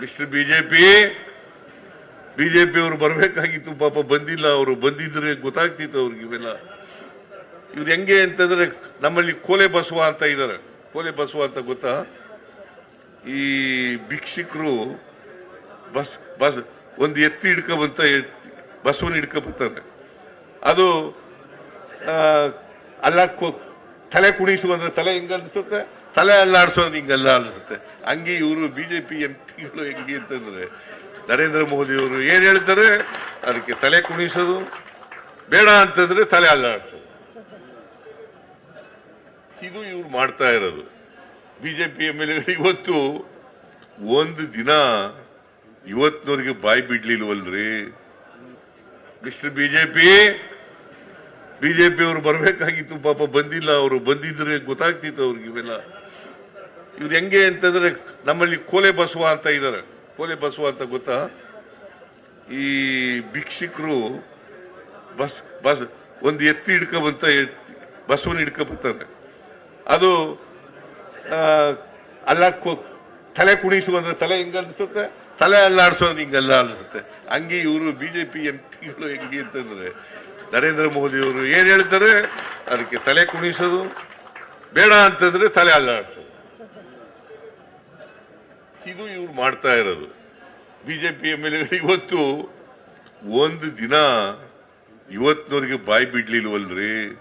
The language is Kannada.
ಮಿಸ್ಟರ್ ಬಿಜೆಪಿ ಬಿಜೆಪಿ ಅವರು ಬರಬೇಕಾಗಿತ್ತು, ಪಾಪ ಬಂದಿಲ್ಲ, ಅವರು ಬಂದಿದ್ರೆ ಗೊತ್ತಾಗ್ತಿತ್ತು ಅವ್ರಿಗೆ ಇವೆಲ್ಲ. ಇವ್ರು ಹೆಂಗೆ ಅಂತಂದ್ರೆ ನಮ್ಮಲ್ಲಿ ಕೋಲೆ ಬಸವ ಅಂತ ಇದ್ದಾರೆ ಕೋಲೆ ಬಸವ ಅಂತ ಗೊತ್ತಾ? ಈ ಭಿಕ್ಷಿಕರು ಬಸ್ ಬಸ್, ಒಂದು ಎತ್ತಿ ಹಿಡ್ಕೊಬಂತ ಬಸವನ ಹಿಡ್ಕೊಬರ್ತಾರೆ ಅದು ಅಲ್ಲ ತಲೆ ಕುಣಿಸು ಅಂದ್ರೆ ತಲೆ ಹೆಂಗ ಅನ್ಸುತ್ತೆ ತಲೆ ಅಲ್ಲಾಡ್ಸೋದು ಹಿಂಗೆಲ್ಲ ಅನ್ಸುತ್ತೆ. ಹಂಗೆ ಇವರು ಬಿ ಜೆ ಪಿ ಎಂ ಪಿಗಳು ಹೆಂಗೆ ಅಂತಂದರೆ ನರೇಂದ್ರ ಮೋದಿ ಅವರು ಏನ್ ಹೇಳ್ತಾರೆ? ಅದಕ್ಕೆ ತಲೆ ಕುಣಿಸೋದು. ಬೇಡ ಅಂತಂದ್ರೆ ತಲೆ ಅಲ್ಲಾಡ್ಸೋದು ಇದು ಇವ್ರು ಮಾಡ್ತಾ ಇರೋದು. B J P M L ಇವತ್ತು ಒಂದು ದಿನ ಇವತ್ತಿನವ್ರಿಗೆ ಬಾಯಿ ಬಿಡ್ಲಿಲ್ವಲ್ರಿ ಮಿಸ್ಟರ್ ಜೆ ಪಿ ಅವರು ಬರಬೇಕಾಗಿತ್ತು ಪಾಪ ಬಂದಿಲ್ಲ. ಅವರು ಬಂದಿದ್ರೆ ಗೊತ್ತಾಗ್ತಿತ್ತು ಅವ್ರಿಗೆ ಇವೆಲ್ಲ. ಇವ್ರು ಹೆಂಗೆ ಅಂತಂದ್ರೆ ನಮ್ಮಲ್ಲಿ ಕೋಲೆ ಬಸವ ಅಂತ ಇದ್ದಾರೆ ಕೋಲೆ ಬಸವ ಅಂತ ಗೊತ್ತಾ? ಈ ಭಿಕ್ಷಿಕರು ಬಸ್ ಬಸ್, ಒಂದು ಎತ್ತಿ ಹಿಡ್ಕೊಬಂತ ಬಸವನ ಹಿಡ್ಕೊಬರ್ತಾರೆ. ಅದು ಅಲ್ಲ ತಲೆ ಕುಣಿಸು ತಲೆ ಹಿಂಗ ತಲೆ ಅಲ್ಲಾಡ್ಸೋದು ಹಿಂಗಲ್ಲ ಅನ್ಸುತ್ತೆ ಹಂಗೆ ಇವರು ಬಿಜೆಪಿ ಎಂ ಪಿಗಳು ಹೆಂಗೆ ಅಂತಂದ್ರೆ ನರೇಂದ್ರ ಮೋದಿ ಅವರು ಏನ್ ಹೇಳ್ತಾರೆ? ಅದಕ್ಕೆ ತಲೆ ಕುಣಿಸೋದು ಬೇಡ ಅಂತಂದ್ರೆ ತಲೆ ಅಲ್ಲಾಡ್ಸೋದು. ಇದು ಇವ್ರು ಮಾಡ್ತಾ ಇರೋದು. ಬಿಜೆಪಿ ಎಂ ಎಲ್ ಇವತ್ತು ಒಂದು ದಿನ ಇವತ್ತಿನವ್ರಿಗೆ ಬಾಯಿ ಬಿಡ್ಲಿಲ್ವಲ್ರಿ?